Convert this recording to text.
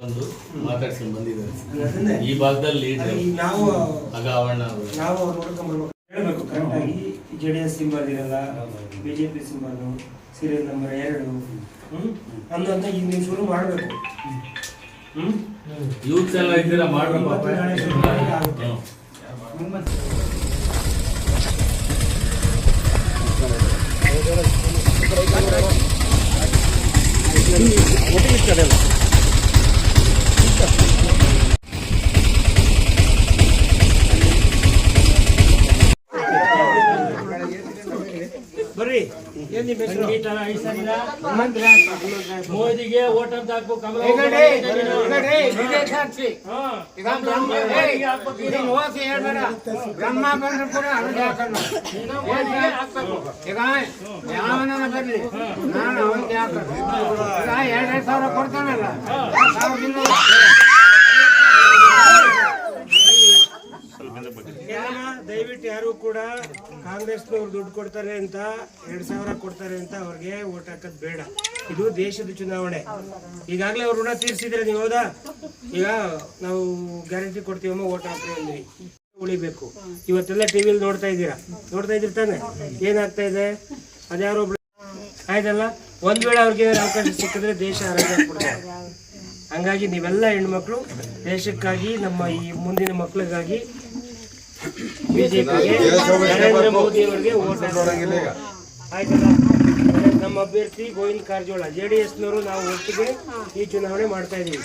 ಬಂದು ಮಾತಾಡ್ಸ್ಕೊಂಡು ಬಂದಿದ್ದಾರೆ. ಈ ಭಾಗದಲ್ಲಿ ನಾವು ಅಗಾವಣ್ಣ ನಾವು ನೋಡ್ಕೊಂಡ್ಬರ್ಬೇಕು ಹೇಳಬೇಕು ಕರೆಕ್ಟಾಗಿ ಜೆ ಡಿ ಎಸ್ ಸಿಂಬಲ್ ಇರಲ್ಲ ಬಿಜೆಪಿ ಸಿಂಬಲು ಸೀರಿಯಲ್ ನಂಬರ್ ಎರಡು. ಅಂದಂತ ಈಗ ನೀವು ಶುರು ಮಾಡಬೇಕು. ಯೂತ್ ಎಲ್ಲ ಇದ್ದೀರಾ ಮಾಡಬೇಕು. Canelo. ಮೋದಿಗೆ ಓಟ್ ಅಂತ ಹಾಕ್ಬೇಕು ಬ್ರಹ್ಮ ಬಂದ್ರು ಕೂಡ ಈಗ ಯಾವನ ಬರ್ಲಿ? ನಾನು ಅವನಿಗೆ ಈಗ ಎರಡೆರಡು ಸಾವಿರ ಕೊಡ್ತಾನಲ್ಲ. ಸಾವಿರದಿಂದ ಕಾಂಗ್ರೆಸ್ನವ್ರು ದುಡ್ಡು ಕೊಡ್ತಾರೆ ಅಂತ, ಎರಡ್ ಸಾವಿರ ಕೊಡ್ತಾರೆ ಅಂತ ಅವ್ರಿಗೆ ಓಟ್ ಹಾಕೋದ್ ಬೇಡ. ಇದು ದೇಶದ ಚುನಾವಣೆ. ಈಗಾಗಲೇ ಅವ್ರ ಋಣ ತೀರ್ಸಿದ್ರೆ ನೀವು ಹೌದಾ? ಈಗ ನಾವು ಗ್ಯಾರಂಟಿ ಕೊಡ್ತೀವಮ್ಮ, ಓಟ್ ಹಾಕ್ರಿ ಅಂದ್ರಿ ಉಳಿಬೇಕು. ಇವತ್ತೆಲ್ಲ ಟಿವಿಲಿ ನೋಡ್ತಾ ಇದ್ದೀರಾ? ನೋಡ್ತಾ ಇದ್ದೀರಿ ತಾನೆ? ಏನಾಗ್ತಾ ಇದೆ? ಅದ್ಯಾರೋ ಆಯ್ತಲ್ಲ? ಒಂದ್ ವೇಳೆ ಅವ್ರಿಗೆ ಅವಕಾಶ ಸಿಕ್ಕಿದ್ರೆ ದೇಶ ಆರೋಗ್ಯ ಹಂಗಾಗಿ ನೀವೆಲ್ಲ ಹೆಣ್ಮಕ್ಳು, ದೇಶಕ್ಕಾಗಿ, ನಮ್ಮ ಈ ಮುಂದಿನ ಮಕ್ಕಳಿಗಾಗಿ ಬಿಜೆಪಿಗೆ ನರೇಂದ್ರ ಮೋದಿ ಅವರಿಗೆ ವೋಟ್ ಆಯ್ತಲ್ಲ? ನಮ್ಮ ಅಭ್ಯರ್ಥಿ ಗೋವಿಂದ ಕಾರಜೋಳ. ಜೆ ಡಿ ಎಸ್ನವರು ನಾವು ಒಟ್ಟಿಗೆ ಈ ಚುನಾವಣೆ ಮಾಡ್ತಾ ಇದೀವಿ.